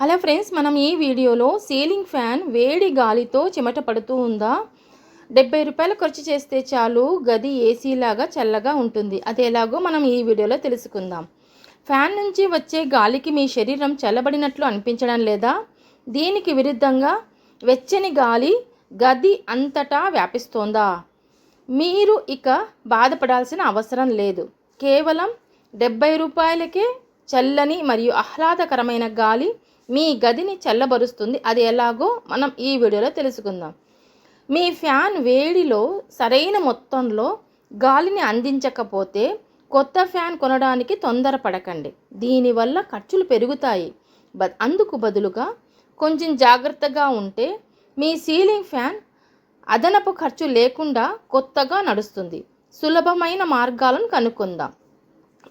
Hello friends మనం ఈ వీడియోలో సీలింగ్ ఫ్యాన్ వేడి గాలితో చెమట పడుతూ ఉందా? డెబ్బై రూపాయలు ఖర్చు చేస్తే చాలు గది ఏసీలాగా చల్లగా ఉంటుంది. అది ఎలాగో మనం ఈ వీడియోలో తెలుసుకుందాం. ఫ్యాన్ నుంచి వచ్చే గాలికి మీ శరీరం చల్లబడినట్లు అనిపించడం లేదా? దీనికి విరుద్ధంగా వెచ్చని గాలి గది అంతటా వ్యాపిస్తోందా? మీరు ఇక బాధపడాల్సిన అవసరం లేదు. కేవలం డెబ్బై రూపాయలకే చల్లని మరియు ఆహ్లాదకరమైన గాలి మీ గదిని చల్లబరుస్తుంది. అది ఎలాగో మనం ఈ వీడియోలో తెలుసుకుందాం. మీ ఫ్యాన్ వేడిలో సరైన మొత్తంలో గాలిని అందించకపోతే కొత్త ఫ్యాన్ కొనడానికి తొందరపడకండి. దీనివల్ల ఖర్చులు పెరుగుతాయి. బ అందుకు బదులుగా కొంచెం జాగ్రత్తగా ఉంటే మీ సీలింగ్ ఫ్యాన్ అదనపు ఖర్చు లేకుండా కొత్తగా నడుస్తుంది. సులభమైన మార్గాలను కనుక్కుందాం.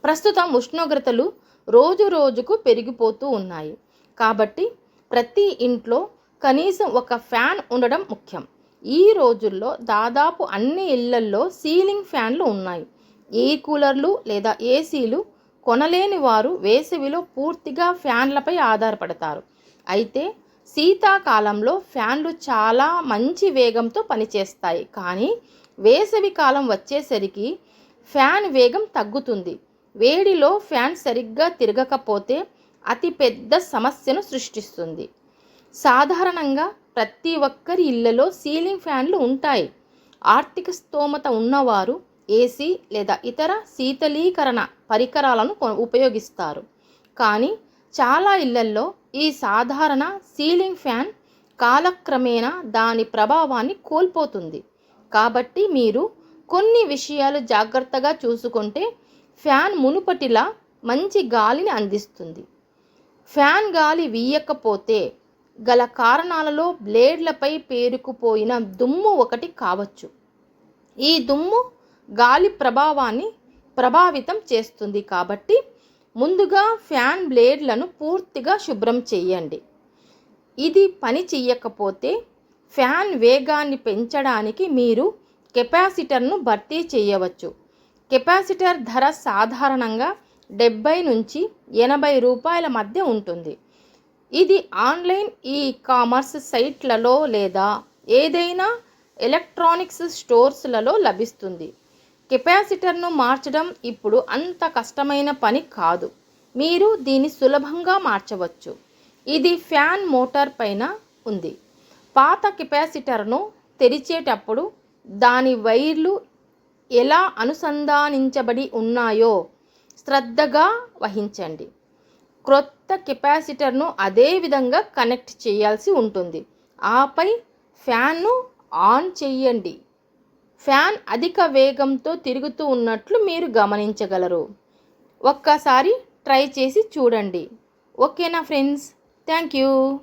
ప్రస్తుతం ఉష్ణోగ్రతలు రోజు రోజుకు పెరిగిపోతూ ఉన్నాయి. కాబట్టి ప్రతి ఇంట్లో కనీసం ఒక ఫ్యాన్ ఉండడం ముఖ్యం. ఈ రోజుల్లో దాదాపు అన్ని ఇళ్ళల్లో సీలింగ్ ఫ్యాన్లు ఉన్నాయి. ఏ కూలర్లు లేదా ఏసీలు కొనలేని వారు వేసవిలో పూర్తిగా ఫ్యాన్లపై ఆధారపడతారు. అయితే శీతాకాలంలో ఫ్యాన్లు చాలా మంచి వేగంతో పనిచేస్తాయి. కానీ వేసవి కాలం వచ్చేసరికి ఫ్యాన్ వేగం తగ్గుతుంది. వేడిలో ఫ్యాన్ సరిగ్గా తిరగకపోతే అతి పెద్ద సమస్యను సృష్టిస్తుంది. సాధారణంగా ప్రతి ఒక్కరి ఇళ్ళలో సీలింగ్ ఫ్యాన్లు ఉంటాయి. ఆర్థిక స్తోమత ఉన్నవారు ఏసీ లేదా ఇతర శీతలీకరణ పరికరాలను ఉపయోగిస్తారు. కానీ చాలా ఇళ్ళల్లో ఈ సాధారణ సీలింగ్ ఫ్యాన్ కాలక్రమేణా దాని ప్రభావాన్ని కోల్పోతుంది. కాబట్టి మీరు కొన్ని విషయాలు జాగ్రత్తగా చూసుకుంటే ఫ్యాన్ మునుపటిలా మంచి గాలిని అందిస్తుంది. ఫ్యాన్ గాలి వీయకపోతే గల కారణాలలో బ్లేడ్లపై పేరుకుపోయిన దుమ్ము ఒకటి కావచ్చు. ఈ దుమ్ము గాలి ప్రభావాన్ని ప్రభావితం చేస్తుంది కాబట్టి ముందుగా ఫ్యాన్ బ్లేడ్లను పూర్తిగా శుభ్రం చేయండి. ఇది పని చెయ్యకపోతే ఫ్యాన్ వేగాన్ని పెంచడానికి మీరు కెపాసిటర్ను భర్తీ చేయవచ్చు. కెపాసిటర్ ధర సాధారణంగా డెబ్బై నుంచి ఎనభై రూపాయల మధ్య ఉంటుంది. ఇది ఆన్లైన్ ఈ కామర్స్ సైట్లలో లేదా ఏదైనా ఎలక్ట్రానిక్స్ స్టోర్స్లలో లభిస్తుంది. కెపాసిటర్ను మార్చడం ఇప్పుడు అంత కష్టమైన పని కాదు. మీరు దీన్ని సులభంగా మార్చవచ్చు. ఇది ఫ్యాన్ మోటార్ పైన ఉంది. పాత కెపాసిటర్ను తెరిచేటప్పుడు దాని వైర్లు ఎలా అనుసంధానించబడి ఉన్నాయో శ్రద్ధగా వహించండి. క్రొత్త కెపాసిటర్ను అదే విధంగా కనెక్ట్ చేయాల్సి ఉంటుంది. ఆపై ఫ్యాన్ను ఆన్ చేయండి. ఫ్యాన్ అధిక వేగంతో తిరుగుతూ ఉన్నట్లు మీరు గమనించగలరు. ఒక్కసారి ట్రై చేసి చూడండి. ఓకేనా ఫ్రెండ్స్? Thank you.